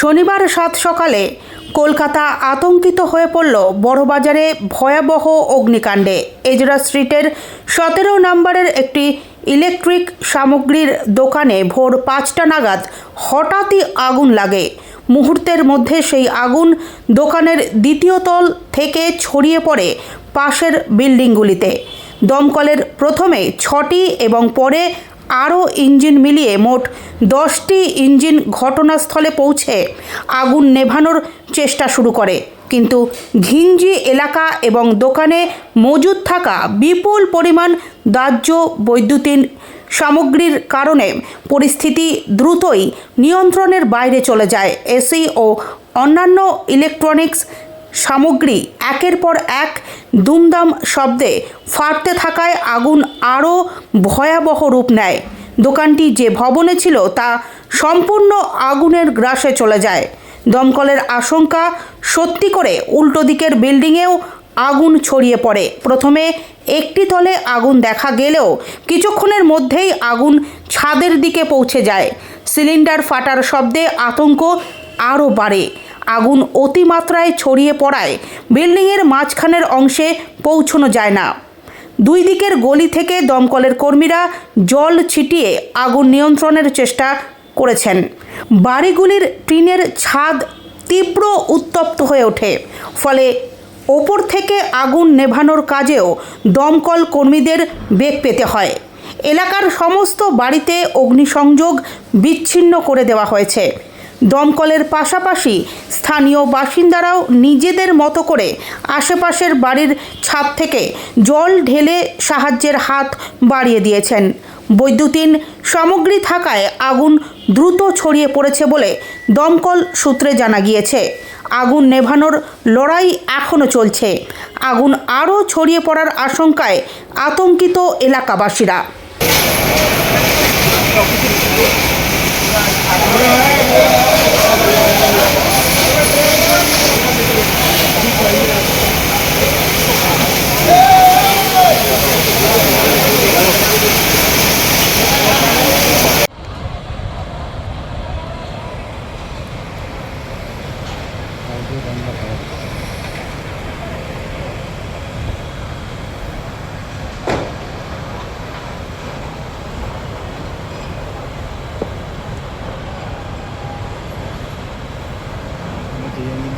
শনিবার সাত সকালে কলকাতা আতঙ্কিত হয়ে পড়ল বড়বাজারে ভয়াবহ অগ্নিকাণ্ডে। এজরা স্ট্রিটের সতেরো নম্বরের একটি ইলেকট্রিক সামগ্রীর দোকানে ভোর পাঁচটা নাগাদ হঠাৎই আগুন লাগে। মুহূর্তের মধ্যে সেই আগুন দোকানের দ্বিতীয় তল থেকে ছড়িয়ে পড়ে পাশের বিল্ডিংগুলিতে। দমকলের প্রথমে ছটি এবং পরে আরও ইঞ্জিন মিলিয়ে মোট দশটি ইঞ্জিন ঘটনাস্থলে পৌঁছে আগুন নেভানোর চেষ্টা শুরু করে। কিন্তু ঘিঞ্জি এলাকা এবং দোকানে মজুদ থাকা বিপুল পরিমাণ দাহ্য বৈদ্যুতিন সামগ্রীর কারণে পরিস্থিতি দ্রুতই নিয়ন্ত্রণের বাইরে চলে যায়। এসি ও অন্যান্য ইলেকট্রনিক্স সামগ্রী একের পর এক দুমদাম শব্দে ফাটতে থাকায় আগুন আরও ভয়াবহ রূপ নেয়। দোকানটি যে ভবনে ছিল তা সম্পূর্ণ আগুনের গ্রাসে চলে যায়। দমকলের আশঙ্কা সত্যি করে উল্টো দিকের বিল্ডিংয়েও আগুন ছড়িয়ে পড়ে। প্রথমে একটি তলে আগুন দেখা গেলেও কিছুক্ষণের মধ্যেই আগুন ছাদের দিকে পৌঁছে যায়। সিলিন্ডার ফাটার শব্দে আতঙ্ক আরও বাড়ে। আগুন অতিমাত্রায় ছড়িয়ে পড়ায় বিল্ডিংয়ের মাঝখানের অংশে পৌঁছনো যায় না। দুই দিকের গলি থেকে দমকলের কর্মীরা জল ছিটিয়ে আগুন নিয়ন্ত্রণের চেষ্টা করেছেন। বাড়িগুলির টিনের ছাদ তীব্র উত্তপ্ত হয়ে ওঠে। ফলে ওপর থেকে আগুন নেভানোর কাজেও দমকল কর্মীদের বেগ পেতে হয়। এলাকার সমস্ত বাড়িতে অগ্নিসংযোগ বিচ্ছিন্ন করে দেওয়া হয়েছে। দমকলের পাশাপাশি স্থানীয় বাসিন্দারাও নিজেদের মতো করে আশেপাশের বাড়ির ছাদ থেকে জল ঢেলে সাহায্যের হাত বাড়িয়ে দিয়েছেন। বৈদ্যুতিন সামগ্রী থাকায় আগুন দ্রুত ছড়িয়ে পড়েছে বলে দমকল সূত্রে জানা গিয়েছে। আগুন নেভানোর লড়াই এখনও চলছে। আগুন আরও ছড়িয়ে পড়ার আশঙ্কায় আতঙ্কিত এলাকাবাসীরা। Ayan yung